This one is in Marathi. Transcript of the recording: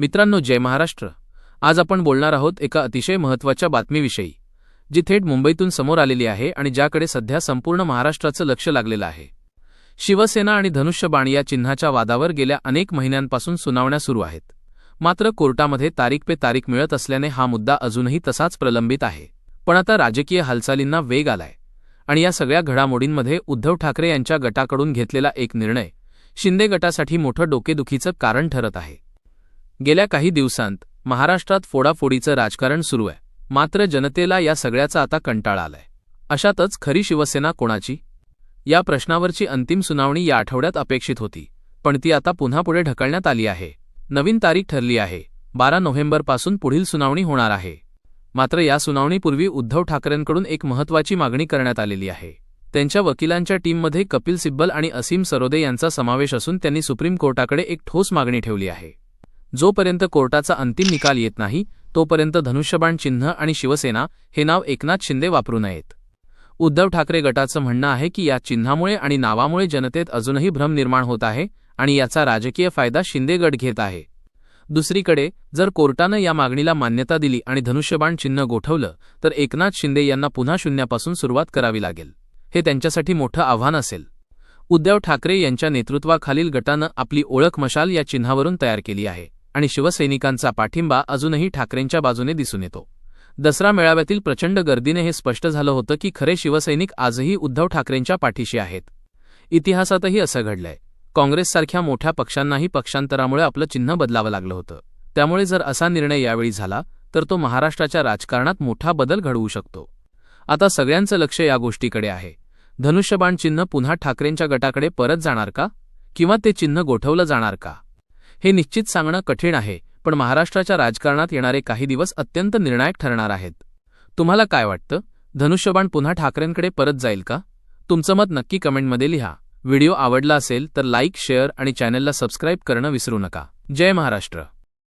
मित्रांनो जय महाराष्ट्र. आज आपण बोलणार आहोत एका अतिशय महत्त्वाच्या बातमीविषयी जी थेट मुंबईतून समोर आलेली आहे आणि ज्याकडे सध्या संपूर्ण महाराष्ट्राचं लक्ष लागलेलं आहे. शिवसेना आणि धनुष्यबाण या चिन्हाच्या वादावर गेल्या अनेक महिन्यांपासून सुनावण्या सुरू आहेत. मात्र कोर्टामध्ये तारीख पे तारीख मिळत असल्याने हा मुद्दा अजूनही तसाच प्रलंबित आहे. पण आता राजकीय हालचालींना वेग आलाय आणि या सगळ्या घडामोडींमध्ये उद्धव ठाकरे यांच्या गटाकडून घेतलेला एक निर्णय शिंदे गटासाठी मोठं डोकेदुखीचं कारण ठरत आहे. गेल्या काही दिवसांत महाराष्ट्रात फोडाफोडीचं राजकारण सुरू आहे. मात्र जनतेला या सगळ्याचा आता कंटाळा आलाय. अशातच खरी शिवसेना कोणाची? या प्रश्नावरची अंतिम सुनावणी या आठवड्यात अपेक्षित होती पण ती आता पुन्हा पुढे ढकलण्यात आली आहे. नवीन तारीख ठरली आहे. बारा नोव्हेंबरपासून पुढील सुनावणी होणार आहे. मात्र या सुनावणीपूर्वी उद्धव ठाकरेंकडून एक महत्त्वाची मागणी करण्यात आलेली आहे. त्यांच्या वकिलांच्या टीममध्ये कपिल सिब्बल आणि असीम सरोदे यांचा समावेश असून त्यांनी सुप्रीम कोर्टाकडे एक ठोस मागणी ठेवली आहे. जोपर्यंत कोर्टाचा अंतिम निकाल येत नाही तोपर्यंत धनुष्यबाण चिन्ह आणि शिवसेना हे नाव एकनाथ शिंदे वापरू नयेत. उद्धव ठाकरे गटाचं म्हणणं आहे की या चिन्हामुळे आणि नावामुळे जनतेत अजूनही भ्रम निर्माण होत आहे आणि याचा राजकीय फायदा शिंदे गट घेत आहे. दुसरीकडे जर कोर्टानं या मागणीला मान्यता दिली आणि धनुष्यबाण चिन्ह गोठवलं तर एकनाथ शिंदे यांना पुन्हा शून्यापासून सुरुवात करावी लागेल. हे त्यांच्यासाठी मोठं आव्हान असेल. उद्धव ठाकरे यांच्या नेतृत्वाखालील गटानं आपली ओळख मशाल या चिन्हावरून तयार केली आहे. आणि शिवसैनिकांचा पाठिंबा अजूनही ठाकरेंच्या बाजूने दिसून येतो. दसरा मेळाव्यातील प्रचंड गर्दीने हे स्पष्ट झालं होतं की खरे शिवसैनिक आजही उद्धव ठाकरेंच्या पाठीशी आहेत. इतिहासातही असं घडलंय. काँग्रेससारख्या मोठ्या पक्षांनाही पक्षांतरामुळे आपलं चिन्ह बदलावं लागलं होतं. त्यामुळे जर असा निर्णय यावेळी झाला तर तो महाराष्ट्राच्या राजकारणात मोठा बदल घडवू शकतो. आता सगळ्यांचं लक्ष या गोष्टीकडे आहे. धनुष्यबाण चिन्ह पुन्हा ठाकरेंच्या गटाकडे परत जाणार का? किंवा ते चिन्ह गोठवलं जाणार का? हे निश्चित सांगणं कठीण आहे पण महाराष्ट्राच्या राजकारणात येणारे काही दिवस अत्यंत निर्णायक ठरणार आहेत. तुम्हाला काय वाटतं? धनुष्यबाण पुन्हा ठाकरेंकडे परत जाईल का? तुमचं मत नक्की कमेंटमध्ये लिहा. व्हिडिओ आवडला असेल तर लाईक शेअर आणि चॅनलला सबस्क्राईब करणं विसरू नका. जय महाराष्ट्र.